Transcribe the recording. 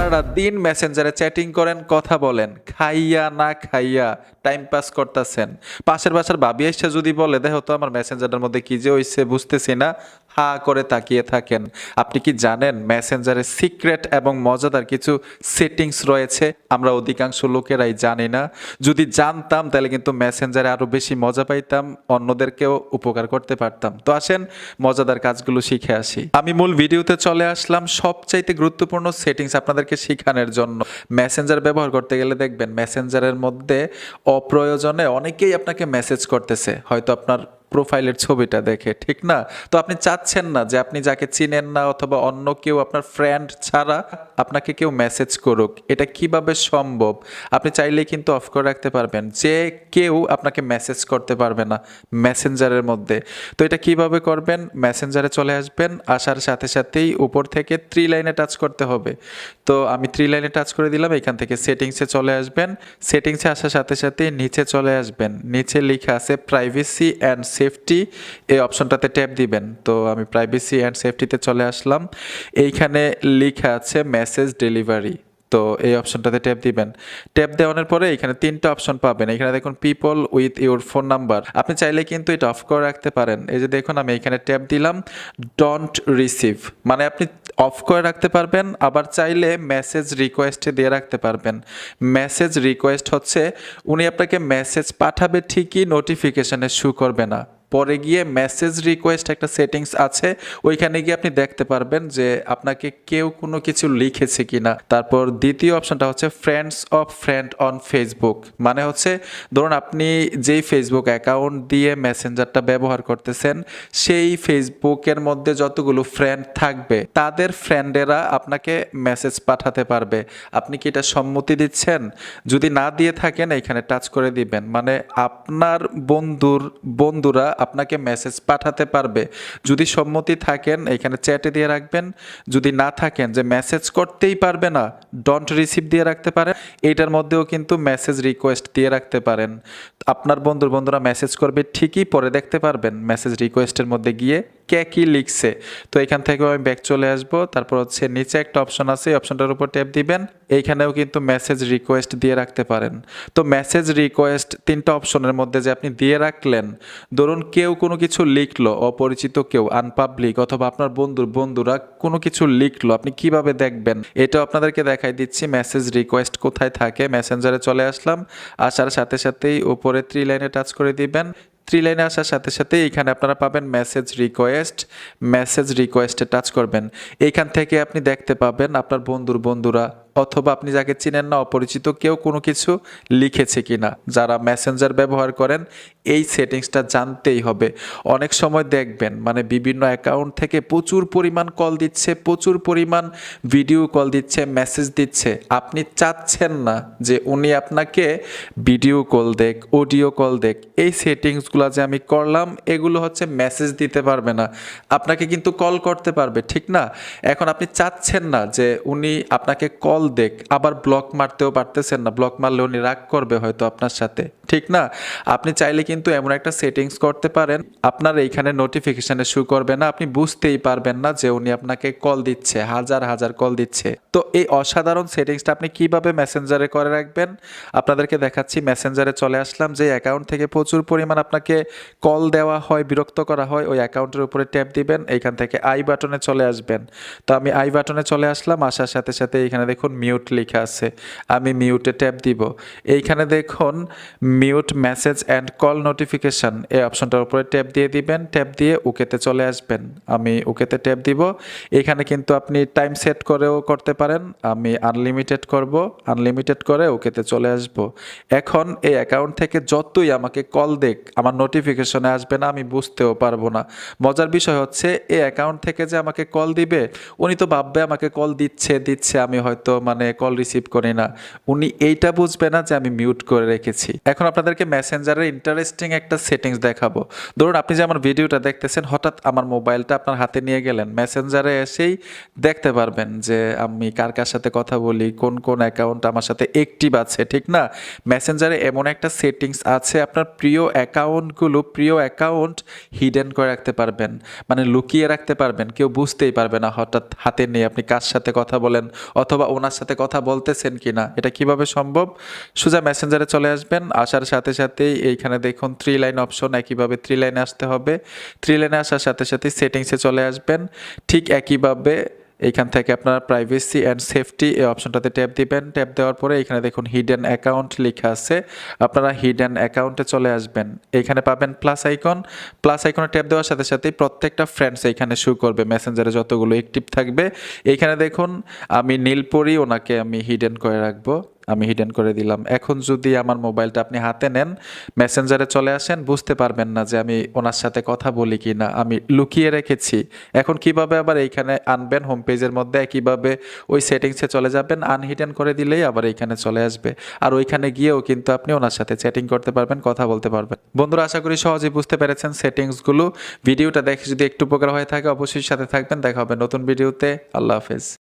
সারাটা দিন মেসেঞ্জারে চ্যাটিং করেন কথা বলেন খাইয়া না খাইয়া টাইম পাস করতেছেন। পাশের বাসার ভাবি এসে যদি বলে, দেখো তো আমার মেসেঞ্জারের মধ্যে কি যে হইছে বুঝতেছি না। হা করে তাকিয়ে থাকেন। আপনি কি জানেন মেসেঞ্জারে সিক্রেট এবং মজাদার কিছু সেটিংস রয়েছে? আমরা অধিকাংশ লোকেরাই জানি না। যদি জানতাম, তাহলে কিন্তু মেসেঞ্জারে আরও বেশি মজা পাইতাম, অন্যদেরকেও উপকার করতে পারতাম। তো আসেন, মজাদার কাজগুলো শিখে আসি। আমি মূল ভিডিওতে চলে আসলাম সবচাইতে গুরুত্বপূর্ণ সেটিংস আপনাদেরকে শেখানোর জন্য। মেসেঞ্জার ব্যবহার করতে গেলে দেখবেন মেসেঞ্জারের মধ্যে অপ্রয়োজনে অনেকেই আপনাকে মেসেজ করতেছে। হয়তো আপনার প্রোফাইলের ছবিটা দেখে, ঠিক না? তো আপনি চাচ্ছেন না যে আপনি যাকে চিনেন না অথবা অন্য কেউ আপনার ফ্রেন্ড ছাড়া আপনাকে কেউ মেসেজ করুক, এটা কীভাবে সম্ভব? আপনি চাইলেই কিন্তু অফ করে রাখতে পারবেন, যে কেউ আপনাকে মেসেজ করতে পারবে না মেসেঞ্জারের মধ্যে। তো এটা কীভাবে করবেন? মেসেঞ্জারে চলে আসবেন, আসার সাথে সাথেই উপর থেকে থ্রি লাইনে টাচ করতে হবে। তো আমি থ্রি লাইনে টাচ করে দিলাম, এখান থেকে সেটিংসে চলে আসবেন। সেটিংসে আসার সাথে সাথে নিচে চলে আসবেন, নিচে লেখা আছে প্রাইভেসি অ্যান্ড সেফটি এই অপশনটাতে ট্যাপ দিবেন। তো আমি প্রাইভেসি অ্যান্ড সেফটিতে চলে আসলাম। এইখানে লেখা আছে মেসেজ ডেলিভারি তো এই অপশনটাতে ট্যাপ দিবেন। ট্যাপ দেওয়ানোর পরে এখানে তিনটা অপশন পাবেন। এখানে দেখুন people with your phone number আপনি চাইলে কিন্তু এটা অফ করে রাখতে পারেন। এই যে দেখুন, আমি এখানে ট্যাপ দিলাম ডোন্ট রিসিভ মানে আপনি অফ করে রাখতে পারবেন, আবার চাইলে মেসেজ রিকোয়েস্টে দিয়ে রাখতে পারবেন। মেসেজ রিকোয়েস্ট হচ্ছে, উনি আপনাকে মেসেজ পাঠাবে ঠিকই নোটিফিকেশানে শু করবে না। পরে গিয়ে মেসেজ রিকোয়েস্ট একটা সেটিংস আছে, ওইখানে গিয়ে আপনি দেখতে পারবেন যে আপনাকে কেউ কোনো কিছু লিখেছে কিনা। তারপর দ্বিতীয় অপশনটা হচ্ছে friends of friend on Facebook মানে হচ্ছে, ধরুন আপনি যেই ফেসবুক অ্যাকাউন্ট দিয়ে মেসেঞ্জারটা ব্যবহার করতেছেন, সেই ফেসবুকের মধ্যে যতগুলো ফ্রেন্ড থাকবে, তাদের ফ্রেন্ডেরা আপনাকে মেসেজ পাঠাতে পারবে। আপনি কি এটা সম্মতি দিচ্ছেন? যদি না দিয়ে থাকেন এখানে টাচ করে দিবেন। মানে আপনার বন্ধুর, বন্ধুরা আপনাকে মেসেজ পাঠাতে পারবে। যদি সম্মতি থাকেন, এখানে চ্যাটে দিয়ে রাখবেন। যদি না থাকেন, যে মেসেজ করতেই পারবে না ডন্ট রিসিভ দিয়ে রাখতে পারেন। এইটার মধ্যেও কিন্তু মেসেজ রিকোয়েস্ট দিয়ে রাখতে পারেন। আপনার বন্ধুর বন্ধুরা মেসেজ করবে ঠিকই, পরে দেখতে পারবেন মেসেজ রিকোয়েস্টের মধ্যে গিয়ে কে কী লিখছে। তো এখান থেকে আমি ব্যাক চলে আসব। তারপর হচ্ছে নিচে একটা অপশন আছে, এই অপশনটার উপর ট্যাপ দিবেন। এইখানেও কিন্তু মেসেজ রিকোয়েস্ট দিয়ে রাখতে পারেন। তো মেসেজ রিকোয়েস্ট তিনটা অপশনের মধ্যে যে আপনি দিয়ে রাখলেন, ধরুন কেউ কোনো কিছু লিখলো, অপরিচিত কেউ আনপাবলিক অথবা আপনার বন্ধুর বন্ধুরা কোনো কিছু লিখলো, আপনি কীভাবে দেখবেন? এটা আপনাদেরকে দেখাই দিচ্ছি মেসেজ রিকোয়েস্ট কোথায় থাকে মেসেঞ্জারে চলে আসলাম, আসার সাথে সাথেই উপরে থ্রি লাইনে টাচ করে দিবেন। থ্রি লাইনে আসার সাথে সাথে এখানে আপনারা পাবেন মেসেজ রিকোয়েস্ট মেসেজ রিকোয়েস্টে টাচ করবেন। এইখান থেকে আপনি দেখতে পাবেন আপনার বন্ধুর বন্ধুরা অথবা আপনি যাকে চিনেন না, অপরিচিত, কেউ কোনো কিছু লিখেছে কিনা, যারা মেসেঞ্জার ব্যবহার করেন, এই সেটিংসটা জানতেই হবে। অনেক সময় দেখবেন মানে বিভিন্ন অ্যাকাউন্ট থেকে প্রচুর পরিমাণ কল দিচ্ছে, প্রচুর পরিমাণ ভিডিও কল দিচ্ছে মেসেজ দিচ্ছে। আপনি চাচ্ছেন না যে উনি আপনাকে ভিডিও কল দেখ অডিও কল দেখ। এই সেটিংসগুলো যে আমি করলাম, এগুলো হচ্ছে মেসেজ দিতে পারবে না। আপনাকে কিন্তু কল করতে পারবে, ঠিক না? এখন আপনি চাচ্ছেন না যে উনি আপনাকে কল দেখ আবার ব্লক মারতেও পারতেছেন না। ব্লক মারলে উনি রাগ করবে হয়তো আপনার সাথে। ঠিক না? আপনি চাইলে কিন্তু এমন একটা সেটিংস করতে পারেন। আপনার এইখানে নোটিফিকেশানে শু করবে না, আপনি বুঝতেই পারবেন না যে উনি আপনাকে কল দিচ্ছে, হাজার হাজার কল দিচ্ছে। তো এই অসাধারণ সেটিংসটা আপনি কীভাবে মেসেঞ্জারে করে রাখবেন? আপনাদেরকে দেখাচ্ছি মেসেঞ্জারে চলে আসলাম যে অ্যাকাউন্ট থেকে প্রচুর পরিমাণ আপনাকে কল দেওয়া হয়, বিরক্ত করা হয়, ওই অ্যাকাউন্টের উপরে ট্যাপ দিবেন, এইখান থেকে আই বাটনে চলে আসবেন। তো আমি আই বাটনে চলে আসলাম, আসার সাথে সাথে এইখানে দেখুন মিউট লেখা আছে, আমি মিউটে ট্যাপ দিব। এইখানে দেখুন mute message and call notification এই অপশনটার উপরে ট্যাপ দিয়ে দিবেন। ট্যাপ দিয়ে ওকেতে চলে আসবেন। আমি ওকেতে ট্যাপ দিব। এখানে কিন্তু আপনি টাইম সেট করেও করতে পারেন। আমি আনলিমিটেড করব। আনলিমিটেড করে ওকেতে চলে আসব। এখন এই অ্যাকাউন্ট থেকে যতই আমাকে কল দেখ, আমার নোটিফিকেশনে আসবে না, আমি বুঝতেও পারব না। মজার বিষয় হচ্ছে, এই অ্যাকাউন্ট থেকে যে আমাকে কল দিবে, উনি তো ভাববে আমাকে কল দিচ্ছে দিচ্ছে, আমি হয়তো মানে কল রিসিভ করি না। উনি এইটা বুঝবে না যে আমি মিউট করে রেখেছি। এখন আপনাদেরকে মেসেঞ্জারের ইন্টারেস্টিং একটা সেটিংস দেখাবো। ধরুন আপনি যে আমার ভিডিওটা দেখতেছেন, হঠাৎ আমার মোবাইলটা আপনার হাতে নিয়ে গেলেন। মেসেঞ্জারে এসেই দেখতে পারবেন যে আমি কার কার সাথে কথা বলি, কোন কোন অ্যাকাউন্ট আমার সাথে অ্যাক্টিভ আছে, ঠিক না? মেসেঞ্জারে এমন একটা সেটিংস আছে, আপনার প্রিয় অ্যাকাউন্টগুলো প্রিয় অ্যাকাউন্ট হিডেন করে রাখতে পারবেন। মানে লুকিয়ে রাখতে পারবেন, কেউ বুঝতেই পারবে না হঠাৎ হাতে নিয়ে আপনি কার সাথে কথা বলেন অথবা ওনার সাথে কথা বলতেছেন কিনা। এটা কীভাবে সম্ভব? সোজা মেসেঞ্জারে চলে আসবেন, আসার সাথে সাথেই এইখানে দেখুন থ্রি লাইন অপশন একইভাবে থ্রি লাইনে আসতে হবে। থ্রি লাইনে আসার সাথে সাথে সেটিংসে চলে আসবেন। ঠিক একইভাবে এইখান থেকে আপনারা প্রাইভেসি অ্যান্ড সেফটি এই অপশনটাতে ট্যাপ দিবেন। ট্যাপ দেওয়ার পরে এখানে দেখুন হিডেন অ্যাকাউন্ট লেখা আছে। আপনারা হিডেন অ্যাকাউন্টে চলে আসবেন। এখানে পাবেন প্লাস আইকন প্লাস আইকনে ট্যাপ দেওয়ার সাথে সাথেই প্রত্যেকটা ফ্রেন্ডস এখানে শু করবে। মেসেঞ্জারে যতগুলো অ্যাক্টিভ থাকবে। এইখানে দেখুন আমি নীলপরি, ওনাকে আমি হিডেন করে রাখব। আমি হিডেন করে দিলাম। এখন যদি আমার মোবাইলটা আপনি হাতে নেন মেসেঞ্জারে চলে আসেন, বুঝতে পারবেন না যে আমি ওনার সাথে কথা বলি কি না আমি লুকিয়ে রেখেছি। এখন কীভাবে আবার এইখানে আনবেন? হোম পেজের মধ্যে কীভাবে ওই সেটিংসে চলে যাবেন? আনহিডেন করে দিলেই আবার এইখানে চলে আসবে। আর ওইখানে গিয়েও কিন্তু আপনি ওনার সাথে চ্যাটিং করতে পারবেন, কথা বলতে পারবেন। বন্ধুরা, আশা করি সহজেই বুঝতে পেরেছেন সেটিংসগুলো ভিডিওটা দেখে যদি একটু উপকার হয়ে থাকে, অবশ্যই সাথে থাকবেন। দেখা হবে নতুন ভিডিওতে। আল্লাহ হাফেজ।